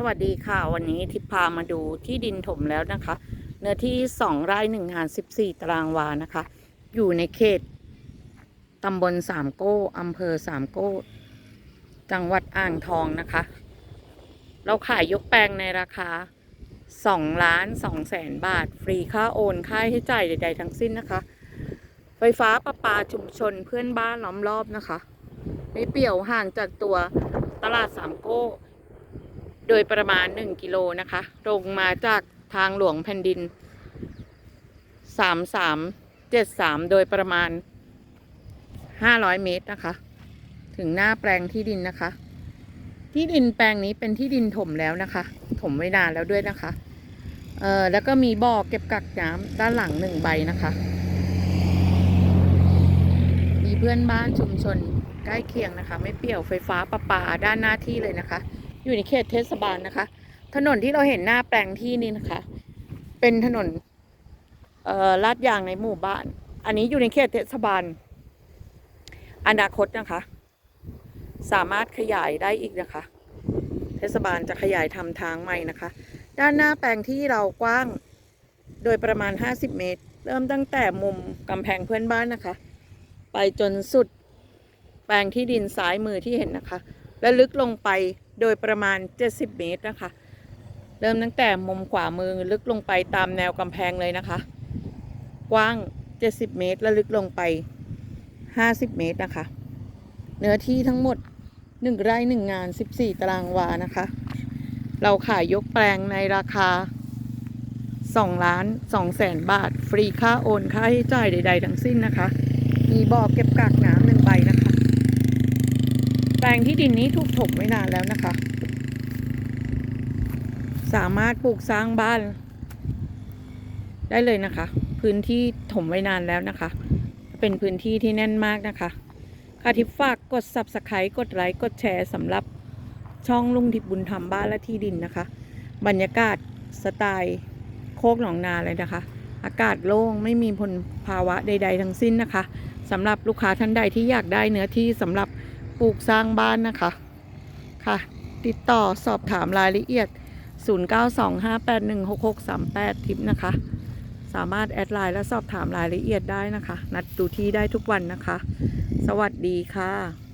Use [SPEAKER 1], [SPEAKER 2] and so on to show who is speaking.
[SPEAKER 1] สวัสดีค่ะ วันนี้ทิพพามาดูที่ดินถมแล้วนะคะ เนื้อที่สองไร่หนึ่งงานสิบสี่ตารางวานะคะ อยู่ในเขตตำบลสามโก้อำเภอสามโก้ จังหวัดอ่างทองนะคะ เราขายยกแปลงในราคาสองล้านสองแสนบาท ฟรีค่าโอนค่าให้จ่ายใด ๆ ทั้งสิ้นนะคะ ไฟฟ้าประปาชุมชนเพื่อนบ้านล้อมรอบนะคะไม่เปี่ยวห่างจากตัวตลาดสามโก้ โดยประมาณ 1 กิโลนะคะตรงมาจากทางหลวงแผ่นดิน 3373 โดยประมาณ 500 เมตรนะคะ ถึงหน้าแปลงที่ดินนะคะ ที่ดินแปลงนี้เป็นที่ดินถมแล้วนะคะ ถมไว้นานแล้วด้วยนะคะเอ่อแล้วก็มีบ่อเก็บกักน้ำด้านหลังหนึ่งใบนะคะ มีเพื่อนบ้านชุมชนใกล้เคียงนะคะ ไม่เปี่ยวไฟฟ้าประปาด้านหน้าที่เลยนะคะ อยู่ในเขตเทศบาลนะคะ ถนนที่เราเห็นหน้าแปลงที่นี่นะคะ เป็นถนนเอ่อลาดยางในหมู่บ้าน อันนี้อยู่ในเขตเทศบาล อนาคตนะคะ สามารถขยายได้อีกนะคะ เทศบาลจะขยายทำทางใหม่นะคะ ด้านหน้าแปลงที่เรากว้างโดยประมาณ 50 เมตร เริ่มตั้งแต่มุมกำแพงเพื่อนบ้านนะคะ ไปจนสุดแปลงที่ดินซ้ายมือที่เห็นนะคะ และลึกลงไป โดยประมาณ 70 เมตรนะคะ เริ่มตั้งแต่มุมขวามือลึกลงไปตามแนวกำแพงเลยนะคะ กว้าง 70 เมตร และลึกลงไป 50 เมตรนะคะ เนื้อที่ทั้งหมด 1 ไร่ 1 งาน 14 ตารางวานะคะ เราขายยกแปลงในราคา2ล้าน2แสนบาทฟรีค่าโอน ค่าให้จ่ายใด ๆ ทั้งสิ้นนะคะ มีบ่อเก็บกักน้ำหนึ่งใบนะคะ ลงที่ดินนี้ถูกถมไว้นานแล้วนะคะ สามารถปลูกสร้างบ้าน ได้เลยนะคะ พื้นที่ถมไว้นานแล้วนะคะ เป็นพื้นที่ที่แน่นมากนะคะค่ะทิพฝากกด subscribe กดไลค์กดแชร์สำหรับช่องลุงทิพบุญธรรมบ้านและที่ดินนะคะ บรรยากาศสไตล์โคกหนองนาเลยนะคะ อากาศโล่งไม่มีพลภาวะใด ๆ ทั้งสิ้นนะคะสำหรับลูกค้าท่านใดที่อยากได้เนื้อที่สำหรับ ปลูกสร้างบ้านนะคะ ค่ะ ติดต่อสอบถามรายละเอียด 0925816638 ทิปนะคะ สามารถแอดไลน์และสอบถามรายละเอียดได้นะคะ นัดดูที่ได้ทุกวันนะคะ สวัสดีค่ะ